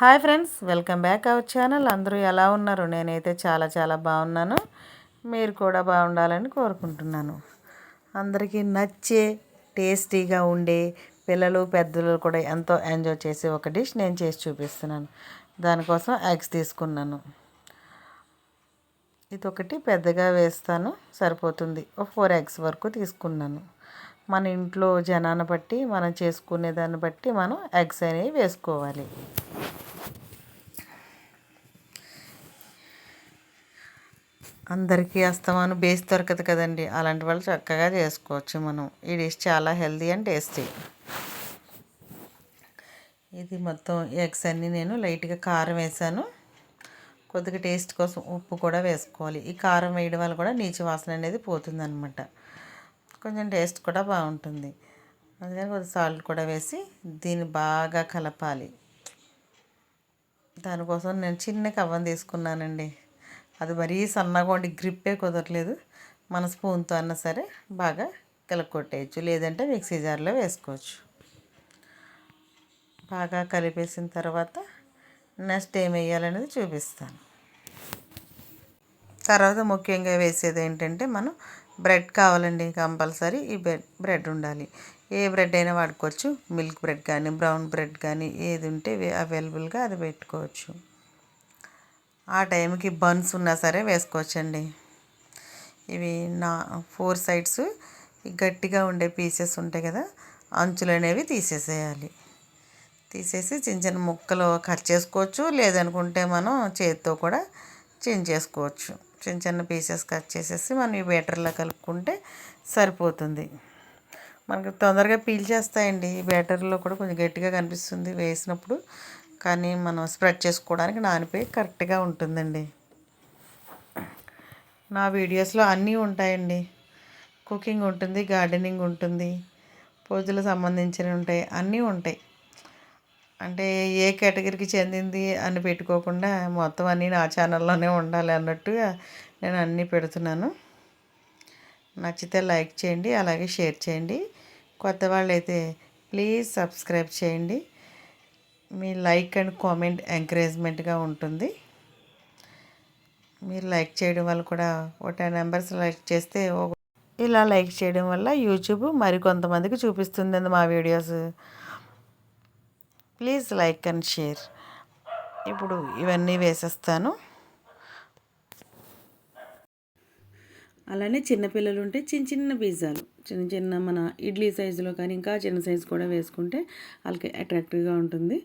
Hi friends welcome back our channel. అందరూ ఎలా ఉన్నారు? నేనైతే చాలా చాలా బాగున్నాను. మీరు కూడా బాగుండాలని కోరుకుంటున్నాను. అందరికీ నచ్చే టేస్టీగా ఉండే పిల్లలు పెద్దలు కూడా ఎంతో ఎంజాయ్ చేసే ఒక డిష్ నేను చేసి చూపిస్తున్నాను. దానికోసం ఎగ్స్ తీసుకున్నాను. ఇది ఒకటి పెద్దగా వేస్తాను. సరిపోతుంది. ఒక ఫోర్ ఎగ్స్ వరకు తీసుకున్నాను. మన ఇంట్లో జనాన్ని బట్టి మనం చేసుకునే దాన్ని బట్టి మనం ఎగ్స్ అనేవి వేసుకోవాలి. అందరికీ అస్తమాను బేస్ దొరకదు కదండి. అలాంటి వాళ్ళు చక్కగా చేసుకోవచ్చు మనం. ఈ డిష్ చాలా హెల్దీ అండ్ టేస్టీ. ఇది మొత్తం ఎగ్స్ అన్నీ నేను లైట్గా కారం వేసాను. కొద్దిగా టేస్ట్ కోసం ఉప్పు కూడా వేసుకోవాలి. ఈ కారం వేయడం వల్ల కూడా నీచు వాసన అనేది పోతుంది అనమాట కొంచెం టేస్ట్ కూడా బాగుంటుంది. అందుకని కొద్దిగా సాల్ట్ కూడా వేసి దీన్ని బాగా కలపాలి. దానికోసం నేను చిన్న కవ్వం తీసుకున్నానండి. అది మరీ సన్నగా ఉండి గ్రిప్పే కుదరలేదు. మన స్పూన్తో అన్నా సరే బాగా కొట్టేయచ్చు లేదంటే మిక్సీ జార్లో వేసుకోవచ్చు. బాగా కలిపేసిన తర్వాత నెక్స్ట్ ఏం వేయాలనేది చూపిస్తాను. తర్వాత ముఖ్యంగా వేసేది ఏంటంటే మనం బ్రెడ్ కావాలండి కంపల్సరీ ఈ బ్రెడ్ బ్రెడ్ ఉండాలి. ఏ బ్రెడ్ అయినా వాడుకోవచ్చు. మిల్క్ బ్రెడ్ కానీ బ్రౌన్ బ్రెడ్ కానీ ఏది ఉంటే అవైలబుల్గా అది పెట్టుకోవచ్చు. ఆ టైంకి బన్స్ ఉన్నా సరే వేసుకోవచ్చండి. ఇవి నా ఫోర్ సైడ్స్ గట్టిగా ఉండే పీసెస్ ఉంటాయి కదా అంచులు అనేవి తీసేసేయాలి. తీసేసి చిన్న చిన్న ముక్కలు కట్ చేసుకోవచ్చు లేదనుకుంటే మనం చేతితో కూడా చిన్న చేసుకోవచ్చు. చిన్న చిన్న పీసెస్ కట్ చేసేసి మనం ఈ బ్యాటర్లో కలుపుకుంటే సరిపోతుంది. మనకి తొందరగా పీల్చేస్తాయండి. ఈ బ్యాటర్లో కూడా కొంచెం గట్టిగా కనిపిస్తుంది వేసినప్పుడు. కానీ మనం స్ప్రెడ్ చేసుకోవడానికి నానిపోయి కరెక్ట్గా ఉంటుందండి. నా వీడియోస్లో అన్నీ ఉంటాయండి. కుకింగ్ ఉంటుంది గార్డెనింగ్ ఉంటుంది పూజలకు సంబంధించినవి ఉంటాయి అన్నీ ఉంటాయి. అంటే ఏ కేటగిరీకి చెందింది అని పెట్టుకోకుండా మొత్తం అన్నీ నా ఛానల్లోనే ఉండాలి అన్నట్టుగా నేను అన్నీ పెడుతున్నాను. నచ్చితే లైక్ చేయండి అలాగే షేర్ చేయండి. కొత్త వాళ్ళైతే ప్లీజ్ సబ్స్క్రైబ్ చేయండి. మీ లైక్ అండ్ కామెంట్ ఎంకరేజ్మెంట్గా ఉంటుంది. మీరు లైక్ చేయడం వల్ల కూడా ఒక టెన్ మెంబర్స్ లైక్ చేస్తే ఇలా లైక్ చేయడం వల్ల యూట్యూబ్ మరికొంతమందికి చూపిస్తుంది మా videos. Please like and share. ఇప్పుడు ఇవన్నీ వేసేస్తాను. అలానే చిన్నపిల్లలు ఉంటే చిన్న చిన్న పిజ్జాలు. చిన్న చిన్న మన ఇడ్లీ సైజులో కానీ ఇంకా చిన్న సైజు కూడా వేసుకుంటే వాళ్ళకి అట్రాక్టివ్గా ఉంటుంది.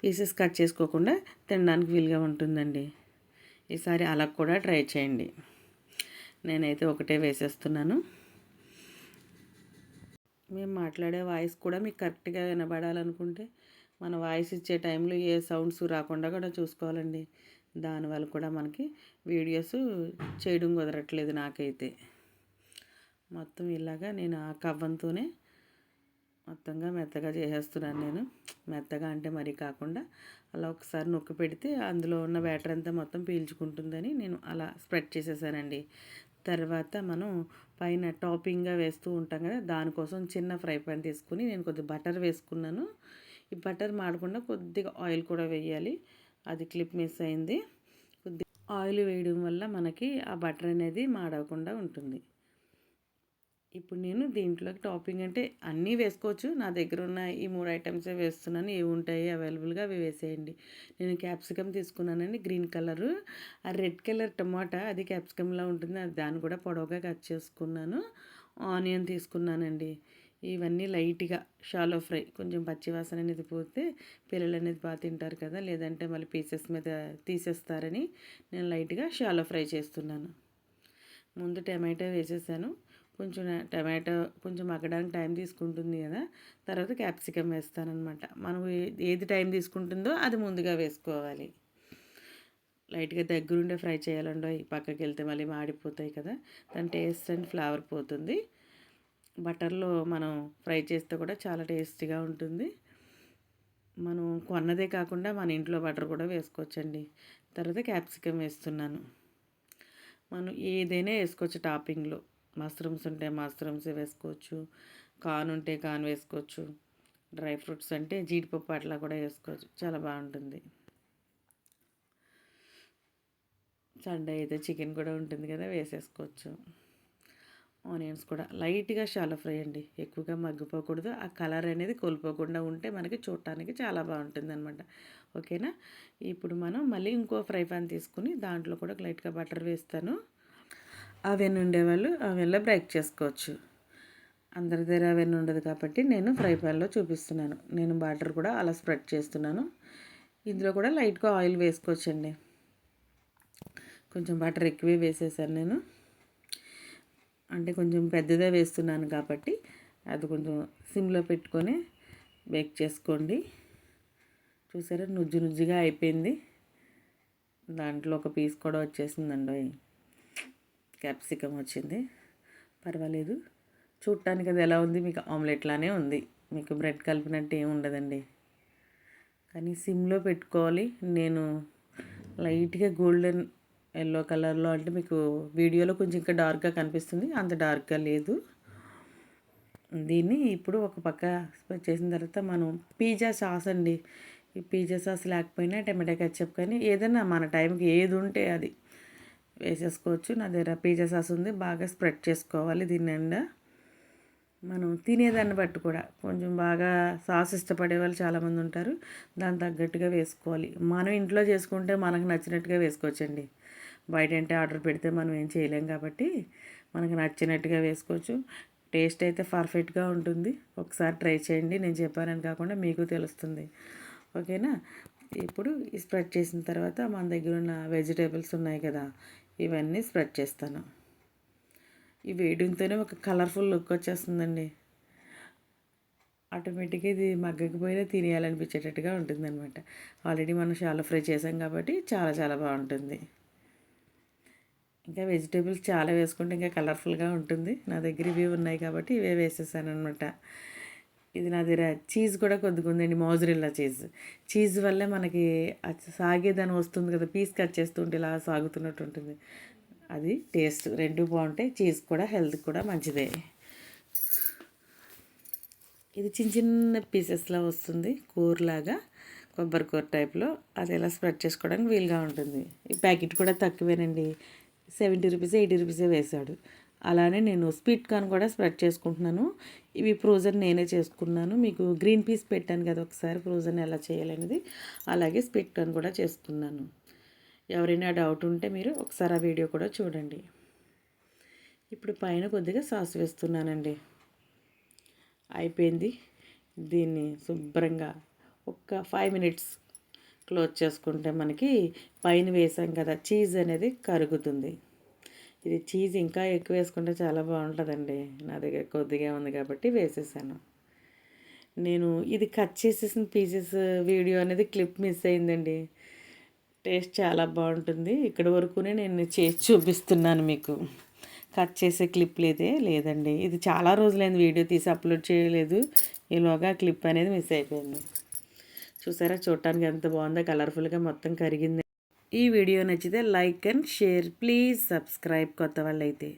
పీసెస్ కట్ చేసుకోకుండా తినడానికి వీలుగా ఉంటుందండి. ఈసారి అలా కూడా ట్రై చేయండి. నేనైతే ఒకటే వేసేస్తున్నాను. మేము మాట్లాడే వాయిస్ కూడా మీకు కరెక్ట్గా వినబడాలనుకుంటే మన వాయిస్ ఇచ్చే టైంలో ఏ సౌండ్స్ రాకుండా కూడా చూసుకోవాలండి. దానివల్ల కూడా మనకి వీడియోస్ చేయడం కుదరట్లేదు నాకైతే. మొత్తం ఇలాగా నేను ఆ కవ్వంతోనే మొత్తంగా మెత్తగా చేసేస్తున్నాను నేను. మెత్తగా అంటే మరీ కాకుండా అలా ఒకసారి నొక్కి పెడితే అందులో ఉన్న బ్యాటర్ అంతా మొత్తం పీల్చుకుంటుందని నేను అలా స్ప్రెడ్ చేసేసానండి. తర్వాత మనం పైన టాపింగ్గా వేస్తూ ఉంటాం కదా దానికోసం చిన్న ఫ్రై పాన్ తీసుకుని నేను కొద్దిగా బటర్ వేసుకున్నాను. ఈ బటర్ మాడకుండా కొద్దిగా ఆయిల్ కూడా వేయాలి. అది క్లిప్ మిస్ అయింది. కొద్ది ఆయిల్ వేయడం వల్ల మనకి ఆ బటర్ అనేది మాడవకుండా ఉంటుంది. ఇప్పుడు నేను దీంట్లోకి టాపింగ్ అంటే అన్నీ వేసుకోవచ్చు. నా దగ్గర ఉన్న ఈ మూడు ఐటమ్సే వేస్తున్నాను. ఏవి ఉంటాయి అవైలబుల్గా అవి వేసేయండి. నేను క్యాప్సికమ్ తీసుకున్నానండి గ్రీన్ కలరు. ఆ రెడ్ కలర్ టమాటా అది క్యాప్సికమ్లా ఉంటుంది. అది దాన్ని కూడా పొడవుగా కట్ చేసుకున్నాను. ఆనియన్ తీసుకున్నానండి. ఇవన్నీ లైట్గా షాలో ఫ్రై కొంచెం పచ్చివాసన అనేది పోతే పిల్లలు అనేది బాగా తింటారు కదా లేదంటే మళ్ళీ పీసెస్ మీద తీసేస్తారని నేను లైట్గా షాలో ఫ్రై చేస్తున్నాను. ముందు టమాటో వేసేసాను. కొంచెం టమాటో కొంచెం మగ్గడానికి టైం తీసుకుంటుంది కదా తర్వాత క్యాప్సికమ్ వేస్తానమాట మనం ఏది టైం తీసుకుంటుందో అది ముందుగా వేసుకోవాలి. లైట్గా దగ్గరుండే ఫ్రై చేయాలండో పక్కకి వెళ్తే మళ్ళీ మాడిపోతాయి కదా దాని టేస్ట్ అండ్ ఫ్లేవర్ పోతుంది. బటర్లో మనం ఫ్రై చేస్తే కూడా చాలా టేస్టీగా ఉంటుంది. మనం కొన్నదే కాకుండా మన ఇంట్లో బటర్ కూడా వేసుకోవచ్చండి. తర్వాత క్యాప్సికమ్ వేస్తున్నాను. మనం ఏదైనా వేసుకోవచ్చు టాపింగ్లో. మష్రూమ్స్ ఉంటే మష్రూమ్స్ వేసుకోవచ్చు కాన్ ఉంటే కాన్ వేసుకోవచ్చు డ్రై ఫ్రూట్స్ అంటే జీడిపప్పు అట్లా కూడా వేసుకోవచ్చు. చాలా బాగుంటుంది. సండే అయితే చికెన్ కూడా ఉంటుంది కదా వేసేసుకోవచ్చు. ఆనియన్స్ కూడా లైట్గా షాలో ఫ్రై అండి. ఎక్కువగా మగ్గిపోకూడదు. ఆ కలర్ అనేది కోల్పోకుండా ఉంటే మనకి చూడటానికి చాలా బాగుంటుంది అనమాట ఓకేనా? ఇప్పుడు మనం మళ్ళీ ఇంకో ఫ్రై పాన్ తీసుకుని దాంట్లో కూడా లైట్గా బటర్ వేస్తాను. అవెన్ ఉండేవాళ్ళు అవెన్లో బ్రేక్ చేసుకోవచ్చు. అందరి దగ్గర అవెన్ ఉండదు కాబట్టి నేను ఫ్రై ప్యాన్లో చూపిస్తున్నాను. నేను బటర్ కూడా అలా స్ప్రెడ్ చేస్తున్నాను. ఇందులో కూడా లైట్గా ఆయిల్ వేసుకోవచ్చండి. కొంచెం బటర్ ఎక్కువే వేసేసాను నేను. అంటే కొంచెం పెద్దదే వేస్తున్నాను కాబట్టి అది కొంచెం సిమ్లో పెట్టుకొని బేక్ చేసుకోండి. చూసారా నుజ్జు నుజ్జుగా అయిపోయింది. దాంట్లో ఒక పీస్ కూడా వచ్చేసిందండి క్యాప్సికమ్ వచ్చింది. పర్వాలేదు. చూడటానికి అది ఎలా ఉంది? మీకు ఆమ్లెట్లానే ఉంది. మీకు బ్రెడ్ కలిపినట్టు ఏమి ఉండదండి. కానీ సిమ్లో పెట్టుకోవాలి. నేను లైట్గా గోల్డెన్ ఎల్లో కలర్లో అంటే మీకు వీడియోలో కొంచెం ఇంకా డార్క్గా కనిపిస్తుంది. అంత డార్క్గా లేదు. దీన్ని ఇప్పుడు ఒక పక్క చేసిన తర్వాత మనం పిజ్జా సాస్ అండి. ఈ పిజ్జా సాస్ లేకపోయినా టమాటా కచ్చప్ కానీ ఏదైనా మన టైంకి ఏది ఉంటే అది. వేసేసుకోవచ్చు. నా దగ్గర పిజ్జా సాస్ ఉంది. బాగా స్ప్రెడ్ చేసుకోవాలి దీన్ని నిండా. మనం తినేదాన్ని బట్టి కూడా. కొంచెం బాగా సాస్ ఇష్టపడే వాళ్ళు చాలామంది ఉంటారు. దాని తగ్గట్టుగా వేసుకోవాలి. మనం ఇంట్లో చేసుకుంటే మనకు నచ్చినట్టుగా వేసుకోవచ్చండి. బయట అంటే ఆర్డర్ పెడితే మనం ఏం చేయలేం కాబట్టి మనకు నచ్చినట్టుగా వేసుకోవచ్చు. టేస్ట్ అయితే పర్ఫెక్ట్గా ఉంటుంది. ఒకసారి ట్రై చేయండి. నేను చెప్పానని కాకుండా మీకు తెలుస్తుంది. ఓకేనా? ఇప్పుడు స్ప్రెడ్ చేసిన తర్వాత మన దగ్గర ఉన్న వెజిటేబుల్స్ ఉన్నాయి కదా. ఇవన్నీ స్ప్రెడ్ చేస్తాను. ఈ వేయడంతోనే ఒక కలర్ఫుల్ లుక్ వచ్చేస్తుందండి. ఆటోమేటిక్గా ఇది మగ్గకపోయినా తినేయాలనిపించేటట్టుగా ఉంటుందన్నమాట. ఆల్రెడీ మనం షాలో ఫ్రై చేసాం కాబట్టి చాలా చాలా బాగుంటుంది. ఇంకా వెజిటేబుల్స్ చాలా వేసుకుంటే ఇంకా కలర్ఫుల్గా ఉంటుంది. నా దగ్గర ఇవి ఉన్నాయి కాబట్టి ఇవే వేసేసాను అనమాట ఇది నా దగ్గర చీజ్ కూడా కొద్దిగా ఉందండి మోజరిల్లా చీజ్. చీజ్ వల్లే మనకి సాగేదాన్ని వస్తుంది కదా పీస్ కట్ చేస్తుంటే ఇలా సాగుతున్నట్టు ఉంటుంది. అది టేస్ట్ రెండు బాగుంటాయి చీజ్ కూడా హెల్త్ కూడా మంచిదే. ఇది చిన్న చిన్న పీసెస్లా వస్తుంది కూరలాగా కొబ్బరి కూర టైప్లో అది ఎలా స్ప్రెడ్ చేసుకోవడానికి వీలుగా ఉంటుంది. ఈ ప్యాకెట్ కూడా తక్కువేనండి. సెవెంటీ రూపీస్ ఎయిటీ రూపీసే వేశాడు. అలానే నేను స్వీట్ కార్న్ కూడా స్ప్రెడ్ చేసుకుంటున్నాను. ఇవి ఫ్రోజన్ నేనే చేసుకున్నాను. మీకు గ్రీన్ పీస్ పెట్టాను కదా ఒకసారి ఫ్రోజన్ ఎలా చేయాలనేది అలాగే స్వీట్ కార్న్ కూడా చేసుకున్నాను. ఎవరైనా డౌట్ ఉంటే మీరు ఒకసారి ఆ వీడియో కూడా చూడండి. ఇప్పుడు పైన కొద్దిగా సాస్ వేస్తున్నానండి. అయిపోయింది. దీన్ని శుభ్రంగా ఒక ఫైవ్ మినిట్స్ క్లోజ్ చేసుకుంటే మనకి పైన వేసాం కదా చీజ్ అనేది కరుగుతుంది. ఇది చీజ్ ఇంకా ఎక్కువ వేసుకుంటే చాలా బాగుంటుందండి. నా దగ్గర కొద్దిగా ఉంది కాబట్టి వేసేసాను. నేను ఇది కట్ చేసేసిన పీసెస్ వీడియో అనేది క్లిప్ మిస్ అయిందండి. టేస్ట్ చాలా బాగుంటుంది. ఇక్కడ వరకునే నేను చేసి చూపిస్తున్నాను మీకు. కట్ చేసే క్లిప్ లేదే? లేదండి. ఇది చాలా రోజులైంది వీడియో తీసి అప్లోడ్ చేయలేదు. ఈలోగా క్లిప్ అనేది మిస్ అయిపోయింది. చూసారా? చూడటానికి ఎంత బాగుందో కలర్ఫుల్గా మొత్తం కరిగింది. ఈ వీడియో నచ్చితే like and share. Please subscribe కొత్త వాళ్ళైతే.